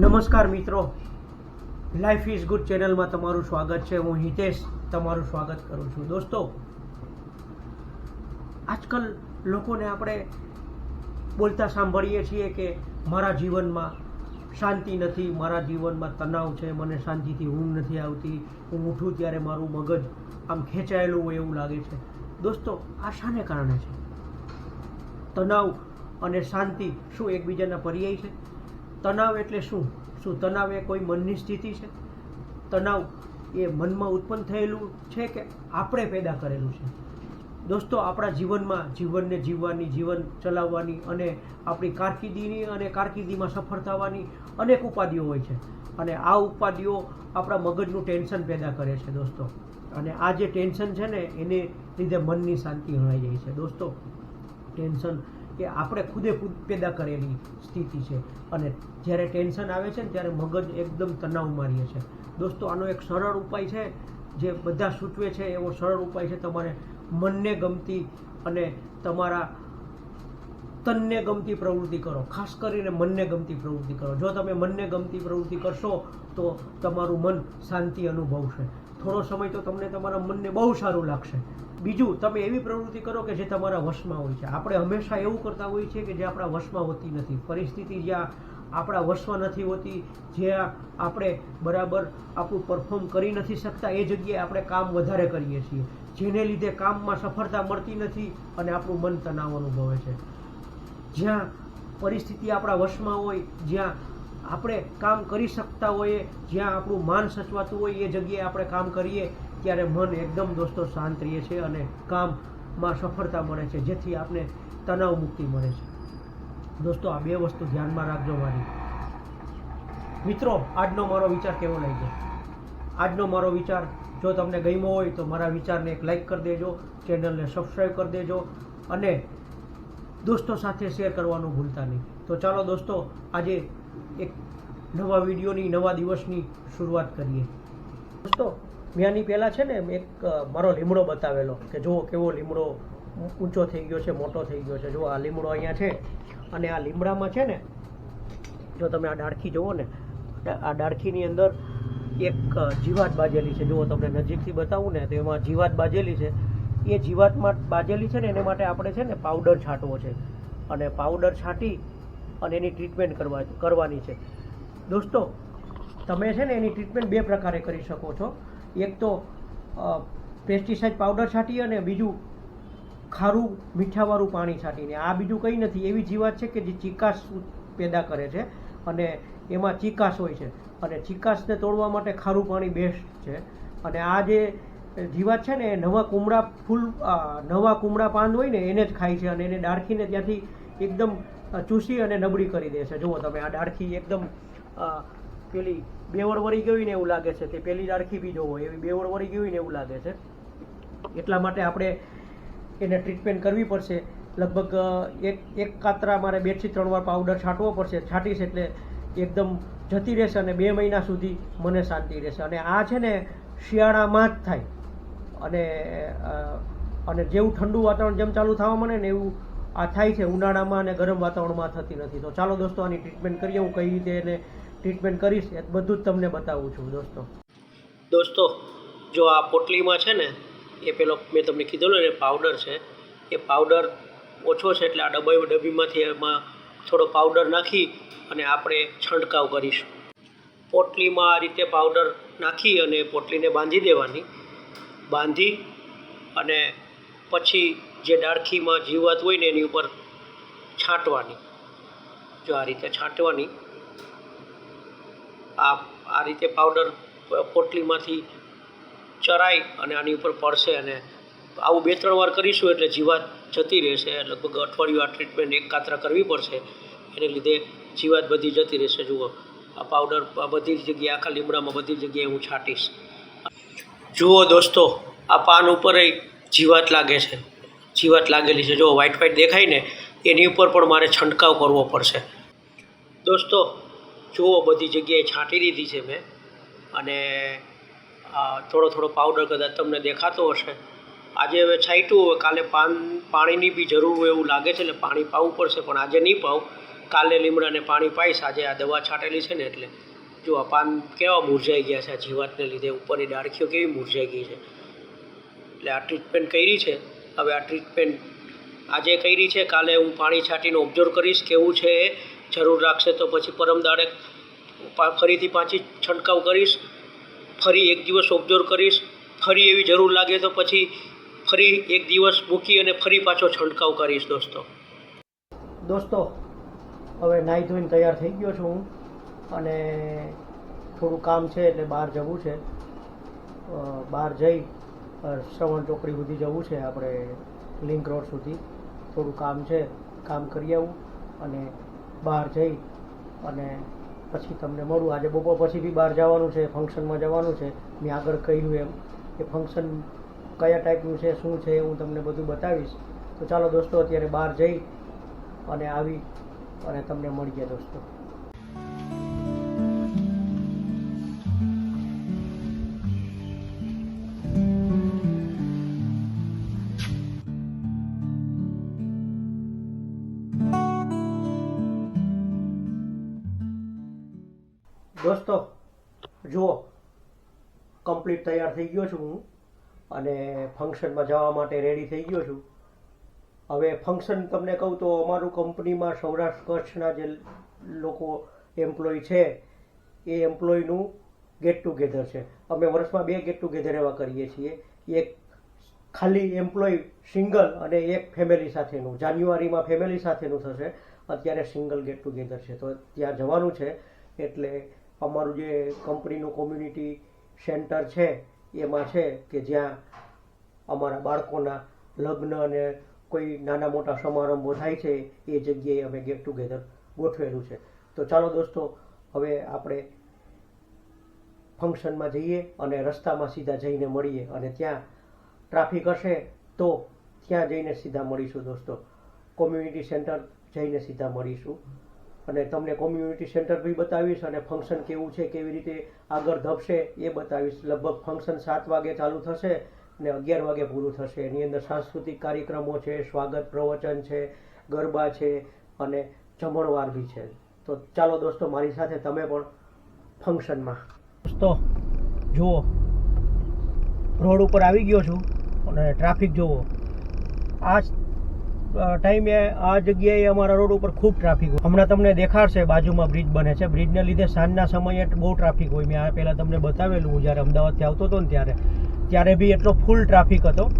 નમસ્કાર મિત્રો. Life is good ચેનલમાં તમારું સ્વાગત છે. હું હિતેશ તમારું સ્વાગત કરું છું. દોસ્તો, આજકાલ લોકોને આપણે બોલતા સાંભળીએ છીએ કે મારા જીવનમાં શાંતિ નથી, મારા જીવનમાં તણાવ છે, મને શાંતિથી ઊંઘ નથી આવતી, હું ઉઠું ત્યારે મારું મગજ આમ ખેંચાયેલું હોય એવું લાગે છે. દોસ્તો, આ શાને કારણે છે? તણાવ અને શાંતિ શું એકબીજાના પર્યાય છે? તણાવ એટલે શું? શું તણાવ એ કોઈ મનની સ્થિતિ છે? તણાવ એ મનમાં ઉત્પન્ન થયેલું છે કે આપણે પેદા કરેલું છે? દોસ્તો, આપણા જીવનમાં જીવનને જીવવાની, જીવન ચલાવવાની અને આપણી કારકિર્દીની અને કારકિર્દીમાં સફળ થવાની અનેક ઉપાધિઓ હોય છે. અને આ ઉપાધિઓ આપણા મગજનું ટેન્શન પેદા કરે છે, દોસ્તો. અને આ જે ટેન્શન છે ને, એને લીધે મનની શાંતિ હણાઈ જાય છે. દોસ્તો, ટેન્શન એ આપણે ખુદે ખુદ પેદા કરેલી સ્થિતિ છે. અને જ્યારે ટેન્શન આવે છે ને ત્યારે મગજ એકદમ તણાવ રહે છે. દોસ્તો, આનો એક સરળ ઉપાય છે, જે બધા સૂચવે છે, એવો સરળ ઉપાય છે તમારે મનને ગમતી અને તમારા તનને ગમતી પ્રવૃત્તિ કરો. ખાસ કરીને મનને ગમતી પ્રવૃત્તિ કરો. જો તમે મનને ગમતી પ્રવૃત્તિ કરશો તો તમારું મન શાંતિ અનુભવશે. થોડો સમય તો તમને તમારા મનને બહુ સારું લાગશે. બીજું, તમે એવી પ્રવૃત્તિ કરો કે જે તમારા વશમાં હોય છે. આપણે હંમેશા એવું કરતા હોઈએ છીએ કે જે આપણા વશમાં હોતી નથી. પરિસ્થિતિ જ્યાં આપણા વશમાં નથી હોતી, જ્યાં આપણે બરાબર આપણું પરફોર્મ કરી નથી શકતા, એ જગ્યાએ આપણે કામ વધારે કરીએ છીએ. જેને લીધે કામમાં સફળતા મળતી નથી અને આપણું મન તણાવ અનુભવે છે. જ્યાં પરિસ્થિતિ આપણા વશમાં હોય, જ્યાં આપણે કામ કરી શકતા હોઈએ, જ્યાં આપણું માન સચવાતું હોય એ જગ્યાએ આપણે કામ કરીએ, ત્યારે મન એકદમ દોસ્તો શાંત રહે છે અને કામમાં સફળતા મળે છે, જેથી આપણે તણાવ મુક્તિ મળે છે. દોસ્તો, આ બે વસ્તુ ધ્યાનમાં રાખજો મારી. મિત્રો, આજનો મારો વિચાર કેવો લાગ્યો? આજનો મારો વિચાર જો તમને ગમ્યો હોય તો મારા વિચારને એક લાઈક કરી દેજો, ચેનલને સબસ્ક્રાઈબ કરી દેજો અને દોસ્તો સાથે શેર કરવાનું ભૂલતા નહીં. તો ચાલો દોસ્તો, આજે એક નવા વિડીયોની, નવા દિવસની શરૂઆત કરીએ. દોસ્તો મેં પહેલાં છે ને એક મારો લીમડો બતાવેલો કે જુઓ કેવો લીમડો ઊંચો થઈ ગયો છે, મોટો થઈ ગયો છે. જુઓ, આ લીમડો અહીંયા છે અને આ લીમડામાં છે ને, જો તમે આ ડાળખી જુઓ ને, આ ડાળખીની અંદર એક જીવાત બાજેલી છે. જુઓ, તમને નજીકથી બતાવું ને, તો એમાં જીવાત બાજેલી છે. એ જીવાતમાં બાજેલી છે ને, એને માટે આપણે છે ને પાવડર છાંટવો છે. અને પાવડર છાંટી અને એની ટ્રીટમેન્ટ કરવા કરવાની છે. દોસ્તો, તમે છે ને એની ટ્રીટમેન્ટ બે પ્રકારે કરી શકો છો. એક તો પેસ્ટિસાઇડ પાવડર છાંટી અને બીજું ખારું મીઠાવાળું પાણી છાંટીને. આ બીજું કંઈ નથી. એવી જીવાત છે કે જે ચિકાસ પેદા કરે છે અને એમાં ચિકાસ હોય છે. અને ચિકાસને તોડવા માટે ખારું પાણી બેસ્ટ છે. અને આ જે જીવાત છે ને એ નવા કુમળા ફૂલ નવા કુમળા પાન હોય ને એને જ ખાય છે અને એને ડાળખીને ત્યાંથી એકદમ ચૂસી અને નબળી કરી દે છે. જુઓ તમે, આ ડાળખી એકદમ પેલી બેવડ વળી ગઈ ને એવું લાગે છે. તે પેલી ડાળખી બી જોવો, એવી બેવડ વળી ગઈ ને એવું લાગે છે. એટલા માટે આપણે એને ટ્રીટમેન્ટ કરવી પડશે. લગભગ એક એક કાતરા મારે બેથી ત્રણ વાર પાવડર છાંટવો પડશે. છાંટીશ એટલે એકદમ જતી રહેશે અને બે મહિના સુધી મને શાંતિ રહેશે. અને આ છે ને, શિયાળામાં જ થાય. અને અને જેવું ઠંડુ વાતાવરણ જેમ ચાલુ થવા મને ને એવું આ થાય છે ઉનાળામાં અને ગરમ વાતાવરણમાં થતી નથી. તો ચાલો દોસ્તો આની ટ્રીટમેન્ટ કરીએ. હું કઈ રીતે એને ટ્રીટમેન્ટ કરીશ એ બધું જ તમને બતાવું છું દોસ્તો. દોસ્તો, જો આ પોટલીમાં છે ને, એ પેલો મેં તમને કીધેલો ને પાવડર છે. એ પાવડર ઓછો છે એટલે આ ડબ્બા ડબ્બીમાંથી એમાં થોડો પાવડર નાખી અને આપણે છંટકાવ કરીશું. પોટલીમાં આ રીતે પાવડર નાખી અને પોટલીને બાંધી દેવાની. બાંધી અને પછી જે ડાળખીમાં જીવાત હોય ને એની ઉપર છાંટવાની. જો આ રીતે છાંટવાની, આ આ રીતે પાવડર પોટલીમાંથી ચરાઈ અને આની ઉપર પડશે અને આવું બે, ત્રણ વાર કરીશું એટલે જીવાત જતી રહેશે. લગભગ અઠવાડિયું આ ટ્રીટમેન્ટ એક કાતરા કરવી પડશે. એને લીધે જીવાત બધી જતી રહેશે. જુઓ, આ પાવડર બધી જગ્યાએ, આખા લીમડામાં બધી જગ્યાએ હું છાંટીશ. જુઓ દોસ્તો, આ પાન ઉપર જીવાત લાગે છે. જીવાત લાગેલી છે. જો વ્હાઇટ વ્હાઇટ દેખાય ને, એની ઉપર પણ મારે છંટકાવ કરવો પડશે. દોસ્તો, જુઓ બધી જગ્યાએ છાંટી દીધી છે મેં. અને થોડો થોડો પાવડર કદાચ તમને દેખાતો હશે. આજે હવે છાંટ્યું, હવે કાલે પાન, પાણીની બી જરૂર એવું લાગે છે એટલે પાણી પાવું પડશે, પણ આજે નહીં પાવું. કાલે લીમડાને પાણી પાઈશ, આજે આ દવા છાંટેલી છે ને એટલે. જો આ પાન કેવા મુરઝાઈ ગયા છે આ જીવાતને લીધે, ઉપરની ડાળખીઓ કેવી મુરઝાઈ ગઈ છે. એટલે આ ટ્રીટમેન્ટ કરી છે. હવે આ ટ્રીટમેન્ટ આજે કરી છે. કાલે હું પાણી છાંટીને ઓબ્ઝર્વ કરીશ કેવું છે. એ જરૂર રાખશે તો પછી પરમ દાડે ફરીથી પાછી છંટકાવ કરીશ. ફરી એક દિવસ ઓબ્ઝર્વ કરીશ. ફરી એવી જરૂર લાગે તો પછી ફરી એક દિવસ મૂકી અને ફરી પાછો છંટકાવ કરીશ દોસ્તો. દોસ્તો, હવે નાહી ધોઈને તૈયાર થઈ ગયો છું હું અને થોડું કામ છે એટલે બહાર જવું છે. બહાર જઈ શ્રવણ ચોકડી સુધી જવું છે, આપણે લિંક રોડ સુધી. થોડું કામ છે, કામ કરી આવું અને બહાર જઈ અને પછી તમને મળું. આજે બપોર પછી બી બહાર જવાનું છે, ફંક્શનમાં જવાનું છે. મેં આગળ કહ્યું એમ કે ફંક્શન કયા ટાઈપનું છે, શું છે હું તમને બધું બતાવીશ. તો ચાલો દોસ્તો, અત્યારે બહાર જઈ અને આવી અને તમને મળીએ દોસ્તો. જુઓ કમ્પ્લીટ તૈયાર થઈ ગયો છું હું અને ફંક્શનમાં જવા માટે રેડી થઈ ગયો છું, હવે ફંક્શન તમને કહું તો અમારું કંપનીમાં સૌરાષ્ટ્ર કચ્છના જે લોકો એમ્પ્લોય છે, એ એમ્પ્લોયનું ગેટ ટુગેધર છે. અમે વર્ષમાં બે ગેટ ટુગેધર એવા કરીએ છીએ, એક ખાલી એમ્પ્લોય સિંગલ અને એક ફેમિલી સાથેનું. જાન્યુઆરીમાં ફેમિલી સાથેનું થશે, અત્યારે સિંગલ ગેટ ટુગેધર છે. તો ત્યાં જવાનું છે, એટલે અમારું જે કંપનીનું કોમ્યુનિટી સેન્ટર છે, એમાં છે કે જ્યાં અમારા બાળકોના લગ્ન અને કોઈ નાના મોટા સમારંભો થાય છે, એ જગ્યાએ અમે ગેટ ટુગેધર ગોઠવેલું છે. તો ચાલો દોસ્તો, હવે આપણે ફંક્શનમાં જઈએ અને રસ્તામાં સીધા જઈને મળીએ અને ત્યાં ટ્રાફિક હશે તો ત્યાં જઈને સીધા મળીશું દોસ્તો. કોમ્યુનિટી સેન્ટર જઈને સીધા મળીશું. અને તમને કોમ્યુનિટી સેન્ટર બી બતાવીશ અને ફંક્શન કેવું છે, કેવી રીતે આગળ ધપશે એ બતાવીશ. લગભગ ફંક્શન સાત વાગે ચાલુ થશે ને અગિયાર વાગે પૂરું થશે. એની અંદર સાંસ્કૃતિક કાર્યક્રમો છે, સ્વાગત પ્રવચન છે, ગરબા છે અને જમણવાર બી છે. તો ચાલો દોસ્તો, મારી સાથે તમે પણ ફંક્શનમાં દોસ્તો, જુઓ, રોડ ઉપર આવી ગયો છું અને ટ્રાફિક જુઓ આ ટાઈમે આ જગ્યાએ અમારા રોડ ઉપર ખૂબ ટ્રાફિક હોય. હમણાં તમને દેખાડશે, બાજુમાં બ્રિજ બને છે. બ્રિજને લીધે સાંજના સમયે બહુ ટ્રાફિક હોય. મેં આ પહેલાં તમને બતાવેલું હું જ્યારે અમદાવાદથી આવતો હતો ને ત્યારે. ત્યારે બી એટલો ફૂલ ટ્રાફિક હતો.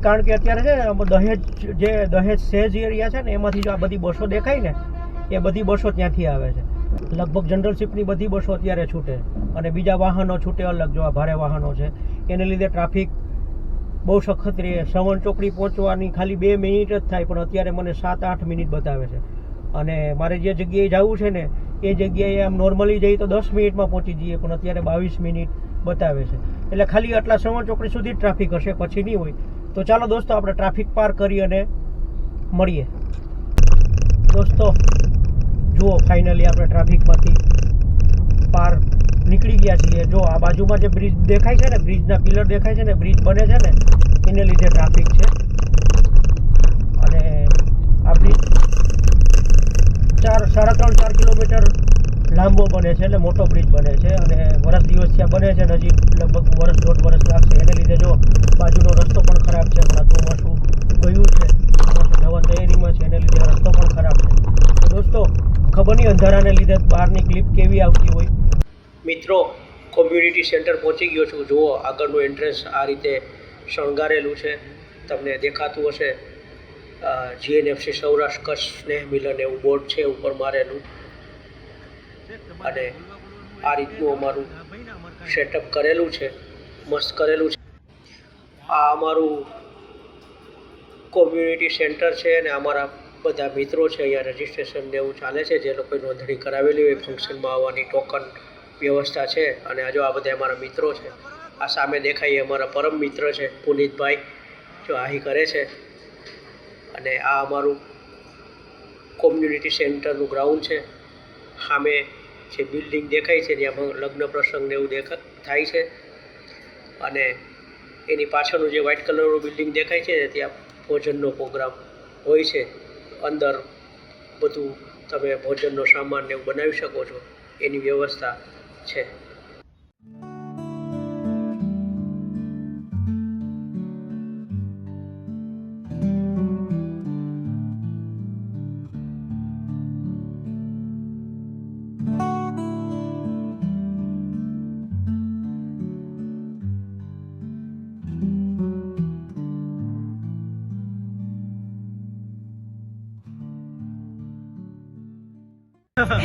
કારણ કે અત્યારે છે ને દહેજ જે દહેજ સેજ એરિયા છે ને, એમાંથી જો આ બધી બસો દેખાય ને, એ બધી બસો ત્યાંથી આવે છે. લગભગ જનરલ શિપની બધી બસો અત્યારે છૂટે. અને બીજા વાહનો છૂટે અલગ, જો આ ભારે વાહનો છે. એને લીધે ટ્રાફિક બહુ સખત રહે શ્રવણ ચોકડી પહોંચવાની ખાલી બે મિનિટ જ થાય, પણ અત્યારે મને સાત આઠ મિનિટ બતાવે છે. અને મારે જે જગ્યાએ જવું છે ને, એ જગ્યાએ આમ નોર્મલી જઈએ તો દસ મિનિટમાં પહોંચી જઈએ, પણ અત્યારે બાવીસ મિનિટ બતાવે છે. એટલે ખાલી આટલા શ્રવણ ચોકડી સુધી ટ્રાફિક હશે, પછી નહીં હોય. તો ચાલો દોસ્તો, આપણે ટ્રાફિક પાર કરી અને મળીએ. દોસ્તો, જુઓ ફાઇનલી આપણે ટ્રાફિકમાંથી પાર નીકળી ગયા છીએ. જો આ બાજુમાં જે બ્રિજ દેખાય છે ને બ્રિજના પિલર દેખાય છે ને બ્રિજ બને છે ને, એને લીધે ટ્રાફિક છે. અને આ બ્રિજ ચાર, સાડા ત્રણ, ચાર કિલોમીટર લાંબો બને છે એટલે મોટો બ્રિજ બને છે. અને વર્ષ દિવસ ત્યાં બને છે નજીક લગભગ વર્ષ દોઢ વર્ષ લાગશે. એને લીધે જો બાજુનો રસ્તો પણ ખરાબ છે, હમણાં ચોમાસું ગયું છે ચોમાસું જવા તૈયારીમાં છે, એને લીધે રસ્તો પણ ખરાબ છે. દોસ્તો ખબર નહીં અંધારાને લીધે બહારની ક્લિપ કેવી આવતી હોય? મિત્રો કોમ્યુનિટી સેન્ટર પહોંચી ગયો છું. જુઓ, આગળનું એન્ટ્રન્સ આ રીતે શણગારેલું છે. તમને દેખાતું હશે. જીએનએફસી સૌરાષ્ટ્ર કચ્છ સ્નેહ મિલન એવું બોર્ડ છે, ઉપર મારેલું. અને આ રીતનું અમારું સેટઅપ કરેલું છે. મસ્ત કરેલું છે. આ અમારું કોમ્યુનિટી સેન્ટર છે અને અમારા બધા મિત્રો છે અહીંયા રજિસ્ટ્રેશન ને એવું ચાલે છે. જે લોકોએ નોંધણી કરાવેલી હોય ફંક્શનમાં આવવાની ટોકન વ્યવસ્થા છે અને જો આ બધા અમારા મિત્રો છે, આ સામે દેખાય અમારા પરમ મિત્ર છે પુનિતભાઈ, જો આહી કરે છે. અને આ અમારું કોમ્યુનિટી સેન્ટરનું ગ્રાઉન્ડ છે. સામે જે બિલ્ડિંગ દેખાય છે, ત્યાં લગ્ન પ્રસંગને એવું દેખા, થાય છે. અને એની પાછળનું જે વ્હાઇટ કલરનું બિલ્ડિંગ દેખાય છે ત્યાં ભોજનનો પ્રોગ્રામ હોય છે. અંદર બધું તમે ભોજનનો સામાન ને એવું બનાવી શકો છો. એની વ્યવસ્થા છે.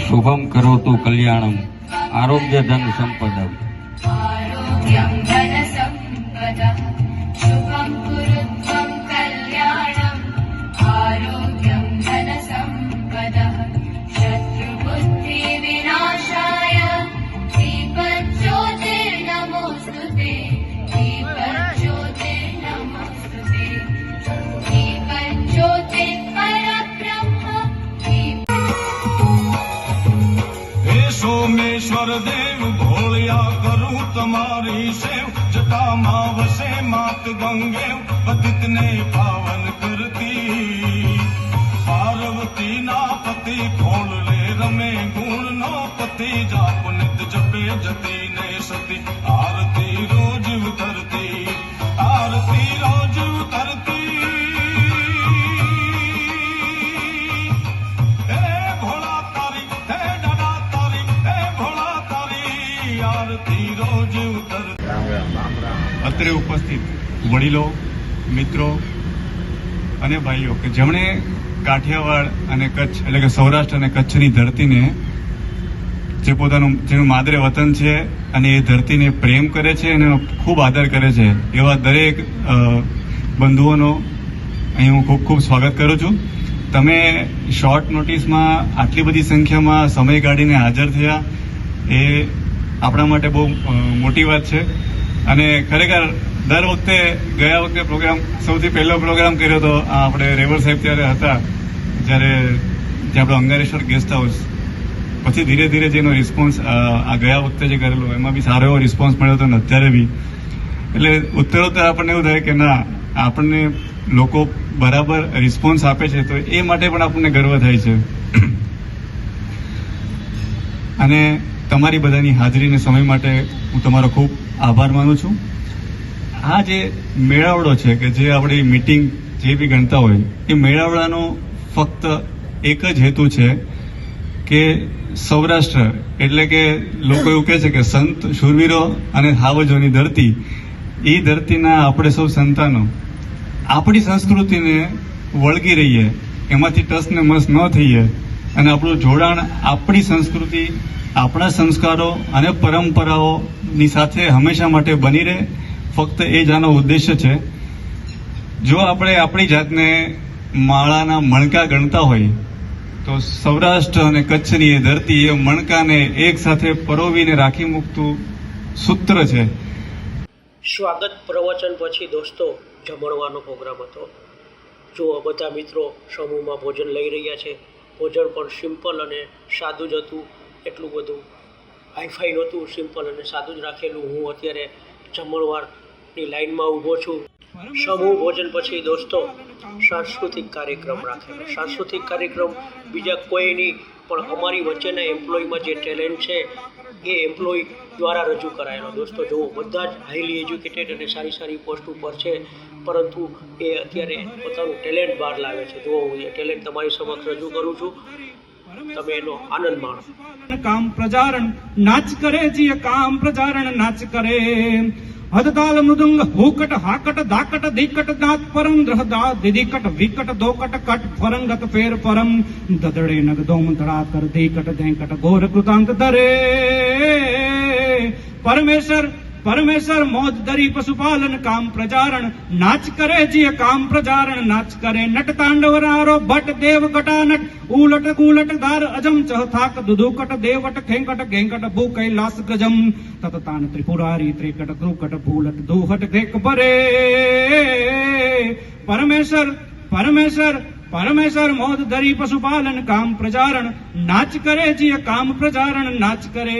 શુભમ કરોતુ કલ્યાણમ. આરોગ્ય ધન સંપદમ સેવમાં વસે માત ગંગે પતિતને પાવન અત્રે ઉપસ્થિત વડીલો, મિત્રો અને ભાઈઓ કે જેમણે કાઠિયાવાડ અને કચ્છ એટલે કે સૌરાષ્ટ્ર અને કચ્છની ધરતીને જે પોતાનું, જેનું માદરે વતન છે અને એ ધરતીને પ્રેમ કરે છે અને ખૂબ આદર કરે છે, એવા દરેક બંધુઓનો અહીં હું ખૂબ ખૂબ સ્વાગત કરું છું. તમે શોર્ટ નોટિસમાં આટલી બધી સંખ્યામાં સમય કાઢીને હાજર થયા, એ આપણા માટે બહુ મોટી વાત છે. અને ખરેખર દર વખતે, ગયા વખતે પ્રોગ્રામ સૌથી પહેલો પ્રોગ્રામ કર્યો હતો આપણે રેવર સાહેબ ત્યારે હતા, જ્યારે જે આપણો અંગારેશ્વર ગેસ્ટ હાઉસ પછી ધીરે ધીરે જેનો રિસ્પોન્સ આ ગયા વખતે જે કરેલો, એમાં બી સારો એવો રિસ્પોન્સ મળ્યો હતો ને અત્યારે બી. એટલે ઉત્તરોત્તર આપણને એવું થાય કે ના, આપણને લોકો બરાબર રિસ્પોન્સ આપે છે, તો એ માટે પણ આપણને ગર્વ થાય છે. અને તમારી બધાની હાજરીને સમય માટે હું તમારો ખૂબ આભાર માનું છું. આ જે મેળાવડો છે કે જે આપણી મિટિંગ જે બી ગણતા હોય, એ મેળાવડાનો ફક્ત એક જ હેતુ છે કે સૌરાષ્ટ્ર, એટલે કે લોકો એવું કહે છે કે સંત શૂરવીરો અને હાવજોની ધરતી, એ ધરતીના આપણે સૌ સંતાનો. આપણી સંસ્કૃતિને વળગી રહીએ, એમાંથી ટસ ને મસ ન થઈએ અને આપણું જોડાણ આપણી સંસ્કૃતિ, આપણા સંસ્કારો અને પરંપરાઓની સાથે હંમેશા માટે બની રહે. ફક્ત એ જ આનો ઉદ્દેશ્ય છે. જો આપણે આપણી જાતને માળાના મણકા ગણતા હોઈએ તો સૌરાષ્ટ્ર અને કચ્છની એ ધરતી એ મણકાને એક સાથે પરોવીને રાખી મૂકતું સૂત્ર છે. સ્વાગત પ્રવચન પછી દોસ્તો, જમણવાનો પ્રોગ્રામ હતો. જો બધા મિત્રો સમૂહમાં ભોજન લઈ રહ્યા છે. ભોજન પણ સિમ્પલ અને સાદું જ હતું, એટલું બધું હાઈફાઈ નહોતું, સિમ્પલ અને સાદું જ રાખેલું. હું અત્યારે જમણવારની લાઈનમાં ઊભો છું. સમૂહ ભોજન પછી દોસ્તો, સાંસ્કૃતિક કાર્યક્રમ રાખેલો. સાંસ્કૃતિક કાર્યક્રમ બીજા કોઈ નહીં પણ અમારી વચ્ચેના એમ્પ્લોયમાં જે ટેલેન્ટ છે, એ એમ્પ્લોય દ્વારા રજૂ કરાયેલો. દોસ્તો, જુઓ, બધા જ હાઈલી એજ્યુકેટેડ અને સારી સારી પોસ્ટ ઉપર છે. પરંતુ એ અત્યારે પોતાનું ટેલેન્ટ બહાર લાવે છે. જુઓ, હું ટેલેન્ટ તમારી સમક્ષ રજૂ કરું છું. તમે એનો આનંદ માણો. કામ પ્રજારણ નાચ કરે જીય કામ પ્રજારણ નાચ કરે. હદતાલ મૃદંગ હુકટ, હાકટ, દાકટ, દીકટ, દાત પરમ, દ્રહદા, દિદિકટ, વિકટ, દોકટ, કટ, ફરંગત, ફેર પરમ. દદડે નગ દોમ ધડા કર દીકટ, દેકટ, ગોર, કૃતાંત, દરે. પરમેશ્વર પરમેશ્વર મોજ દરી પશુપાલન કામ પ્રજારણ. નાચ કરે જીય કામ પ્રજારણ, નાચ કરે નટ તાંડવ રારો, ભટ દેવ કટાનટ ઉલટ કુલટ ધાર અજમ ચહ થાક દુદુકટ દેવટ, ખેંકટ ઘેંકટ ભૂ કૈલાસ ગજમ. તત તાન ત્રિપુરારી ત્રિકટ દ્રુકટ ભૂલટ દુહટ ઘેક ભરે. પરમેશ્વર પરમેશ્વર પરમેશ્વર મોદ ધરી પશુપાલન કામ પ્રજારણ. નાચ કરે જે કામ પ્રજારણ, નાચ કરે.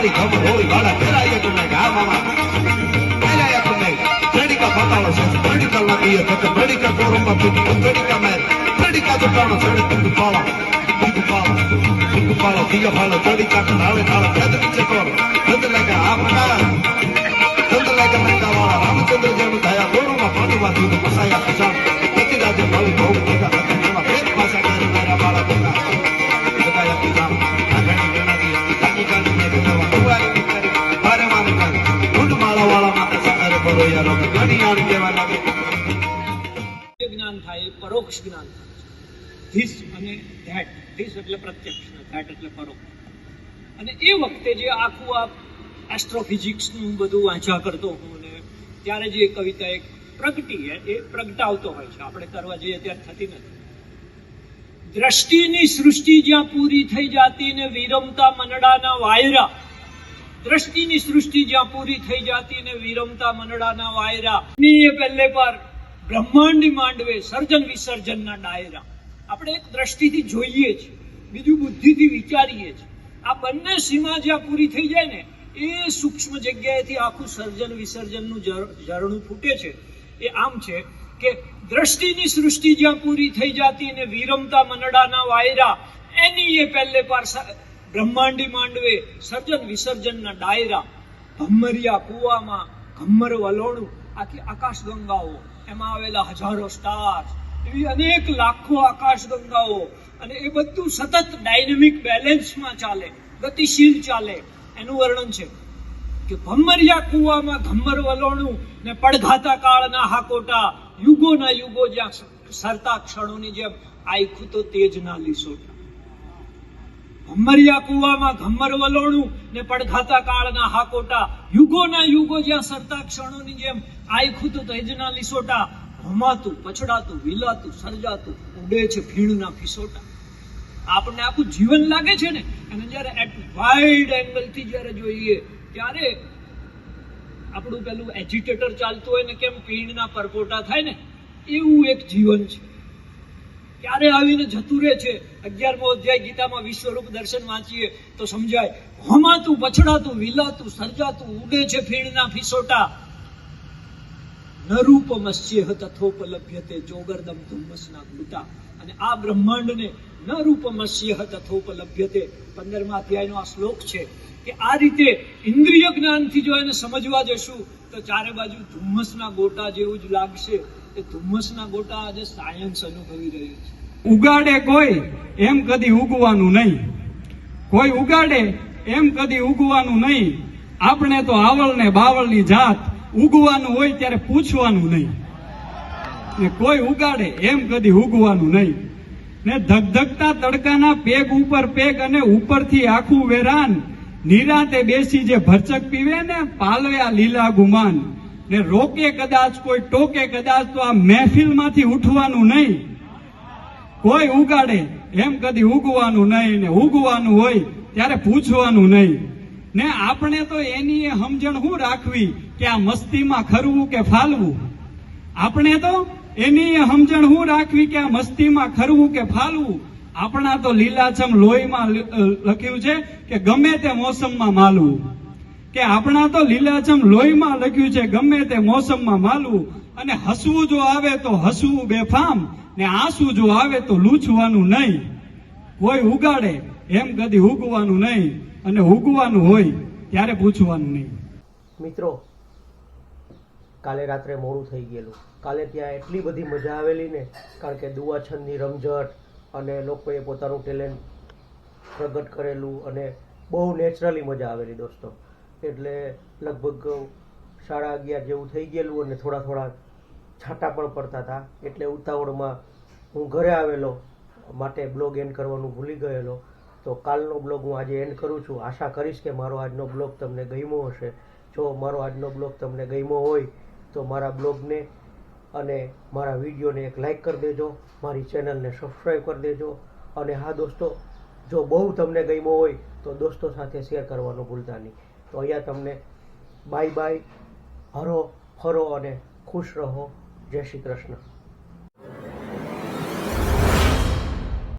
મારે તો ખબર હોળી વાળા ફેરાય તું ગા મામા ફેરાય તું મેડિકા પતાળો છે. મેડિકા લાગીએ તો મેડિકા કોરંબા તું મેડિકા મે મેડિકા તો કાણો છોડે તું પાળા તું પાળા તું પાળા દીયા ફાળો મેડિકા નાળે નાળે પેદ નીચે કોર પેદ લાગે આપના ચંદ્ર લાગે મેકા વાળા રામચંદ્ર જેમ થયા ગોરુમાં પાણીમાં તું ફસાયા ફસાણ પ્રતિ રાજ્ય ભાવી ભેગા એમાં ભેદ ભાષા કરે મારા બાળા ભેગા. એ જ્ઞાન ધીસ અને ધેટ. ધીસ એટલે પ્રત્યક્ષ ધેટ એટલે પરોક્ષ. અને એ વખતે જે આખું આ એસ્ટ્રોફિઝિક્સનું બધું વાંચ્યા કરતો હું ને, ત્યારે જે કવિતા એક પ્રગટી એ પ્રગટાવતો હોય છે. આપણે કરવા જઈએ ત્યારે થતી નથી. દ્રષ્ટિની સૃષ્ટિ જ્યાં પૂરી થઈ જાતી ને વિરમતા મનડાના વાયરા. દ્રષ્ટિની સૃષ્ટિ જ્યાં પૂરી થઈ જાતી ને વિરમતા મનડાના વાયરા. ની પહેલે પર બ્રહ્માંડી માંડવે સર્જન વિસર્જનના ડાયરા. આપણે એક દ્રષ્ટિથી જોઈએ છીએ બીજું બુદ્ધિથી વિચારીએ છીએ આ બંને સીમા જ્યાં પૂરી થઈ જાય ને, એ સૂક્ષ્મ જગ્યાએથી આખું સર્જન વિસર્જનનું ઝરણું ફૂટે છે. એ આમ છે કે દ્રષ્ટિની સૃષ્ટિ જ્યાં પૂરી થઈ જાતી ને વિરમતા મનડાના વાયરા, એની એ પહેલે પાર બ્રહ્માંડી માંડવે સર્જન વિસર્જનના ડાયરા. ભમરિયા કુવામાં, ઘમ્મર વલોણું, આખી આકાશ ગંગાઓ એમાં આવેલા હજારો સ્ટાર, એવી અનેક લાખો આકાશગંગાઓ અને એ બધું સતત ડાયનેમિક બેલેન્સમાં ચાલે, ગતિશીલ ચાલે. એનું વર્ણન છે કે ભમરિયા કુવામાં ઘમર વલોણું ને પડઘાતા કાળના હાકોટા યુગોના યુગો જ્યાં સરતા ક્ષણોની જેમ આખું તો તેજ ના લીસોટા ભમરિયા કુવામાં ઘમ્મર વલોણું ને પડઘાતા કાળના હાકોટા યુગોના યુગો જ્યાં સરતા ક્ષણોની જેમ આખું તો તેજના લીસોટા હમાતું પછડાતું વિલાતું સર્જાતું, ઉડે છે ભીણના ફિસોટા. આપણને આખું જીવન લાગે છે ને, અને જ્યારે એટ વાઇડ એંગલથી જ્યારે જોઈએ, ત્યારે આપણું પેલું એજિટેટર ચાલતું હોય ને, કેમ પીણના પરપોટા થાય ને, એવું એક જીવન છે. ક્યારે આવીને જતું રહે છે, અગિયારમો અધ્યાય ગીતામાં વિશ્વરૂપ દર્શન વાંચીએ, તો સમજાય હમાતું પછડાતું વિલાતું સર્જાતું, ઉડે છે ફીણના ફિસોટા. નરૂપમસ્યેહ તથોપલભ્યતે ચોગરદમ ધુમ્મસના ઘૂંટા અને આ બ્રહ્માંડને નરૂપમસ્યેહ તથોપલભ્યતે પંદરમા અધ્યાયનો આ શ્લોક છે કે આ રીતે ઇન્દ્રિય જ્ઞાનથી જો એને સમજવા જશું, તો ચારે બાજુ ધુમ્મસના ગોટા જેવું જ લાગશે. એ ધુમ્મસના ગોટા આજે સાયન્સ અનુભવી રહ્યું છે. ઉગાડે કોઈ એમ કદી ઉગવાનું નહીં. કોઈ ઉગાડે એમ કદી ઉગવાનું નહીં. આપણે તો આવળ ને બાવળની જાત ઉગવાનું હોય ત્યારે પૂછવાનું નહીં. ને કોઈ ઉગાડે એમ કદી ઉગવાનું નહીં. ને ધગધગતા તડકાના પેગ ઉપર પેગ અને ઉપરથી આખું વેરાન નિરાતે બેસી જે ભરચક પીવે ને પાલવ્યા લીલા ગુમાન. ને રોકે કદાચ કોઈ, ટોકે કદાચ તો આ મહેફિલમાંથી ઉઠવાનું નહીં. કોઈ ઉગાડે એમ કદી ઉગવાનું નહીં ને ઉગવાનું હોય ત્યારે પૂછવાનું નહીં. ને આપણે તો એની સમજણ શું રાખવી કે આ મસ્તીમાં ખરવું કે ફાલવું? આપણે તો એની સમજણ શું રાખવી કે આ મસ્તીમાં ખરવું કે ફાલવું? આપણા તો લીલાછમ લોહીમાં લખ્યું છે કે ગમે તે મોસમમાં માલવું. કે આપણા તો લીલાછમ લોહીમાં લખ્યું છે ગમે તે મોસમમાં માલવું. અને હસવું જો આવે તો હસવું બેફામ. ને આંસુ જો આવે તો લૂછવાનું નહીં. કોઈ ઉગાડે, એમ કદી ઉગવાનું નહીં અને ઉગવાનું હોય ત્યારે પૂછવાનું નહીં. મિત્રો, કાલે રાત્રે મોડું થઈ ગયેલું. કાલે ત્યાં એટલી બધી મજા આવેલી ને, કારણ કે દુઆછંદની રમઝટ અને લોકોએ પોતાનું ટેલેન્ટ પ્રગટ કરેલું અને બહુ નેચરલી મજા આવેલી દોસ્તો. એટલે લગભગ સાડા અગિયાર જેવું થઈ ગયેલું અને થોડા થોડા છાંટા પણ પડતા હતા. એટલે ઉતાવળમાં હું ઘરે આવેલો માટે બ્લોગ એન્ડ કરવાનું ભૂલી ગયેલો. તો કાલનો બ્લોગ હું આજે એન્ડ કરું છું. આશા કરીશ કે મારો આજનો બ્લોગ તમને ગમ્યો હશે. જો મારો આજનો બ્લોગ તમને ગમ્યો હોય, તો મારા બ્લોગને અને મારા વિડીયોને એક લાઇક કરી દેજો. મારી ચેનલને સબસ્ક્રાઈબ કરી દેજો. અને હા દોસ્તો, જો બહુ તમને ગમ્યો હોય, તો દોસ્તો સાથે શેર કરવાનું ભૂલતા નહીં. તો અહીંયા તમને બાય બાય હરો ફરો અને ખુશ રહો. જય શ્રી કૃષ્ણ.